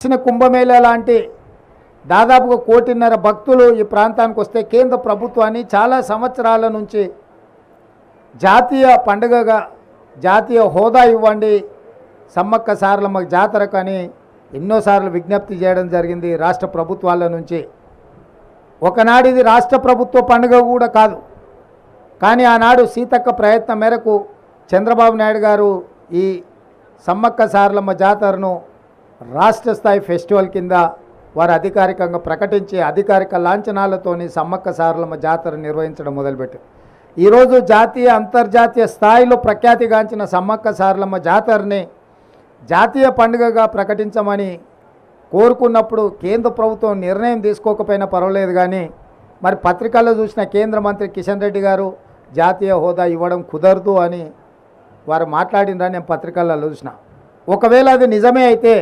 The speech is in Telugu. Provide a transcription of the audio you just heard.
వచ్చిన కుంభమేళా లాంటి దాదాపుగా కోటిన్నర భక్తులు ఈ ప్రాంతానికి వస్తే కేంద్ర ప్రభుత్వాన్ని చాలా సంవత్సరాల నుంచి జాతీయ పండుగగా జాతీయ హోదా ఇవ్వండి సమ్మక్క సార్లమ్మ జాతరకు అని ఎన్నోసార్లు విజ్ఞప్తి చేయడం జరిగింది రాష్ట్ర ప్రభుత్వాల నుంచి. ఒకనాడు ఇది రాష్ట్ర ప్రభుత్వ పండుగ కూడా కాదు. కానీ ఆనాడు సీతక్క ప్రయత్నం మేరకు చంద్రబాబు నాయుడు గారు ఈ సమ్మక్క సార్లమ్మ జాతరను రాష్ట్ర స్థాయి ఫెస్టివల్ కింద వారు అధికారికంగా ప్రకటించి అధికారిక లాంఛనాలతోని సమ్మక్క సారలమ్మ జాతర నిర్వహించడం మొదలుపెట్టారు. ఈరోజు జాతీయ అంతర్జాతీయ స్థాయిలో ప్రఖ్యాతిగాంచిన సమ్మక్క సారలమ్మ జాతరని జాతీయ పండుగగా ప్రకటించమని కోరుకున్నప్పుడు కేంద్ర ప్రభుత్వం నిర్ణయం తీసుకోకపోయినా పర్వాలేదు కానీ మరి పత్రికల్లో చూసిన కేంద్ర మంత్రి కిషన్ రెడ్డి గారు జాతీయ హోదా ఇవ్వడం కుదరదు అని వారు మాట్లాడినరని నేను పత్రికల్లో చూసిన. ఒకవేళ అది నిజమే అయితే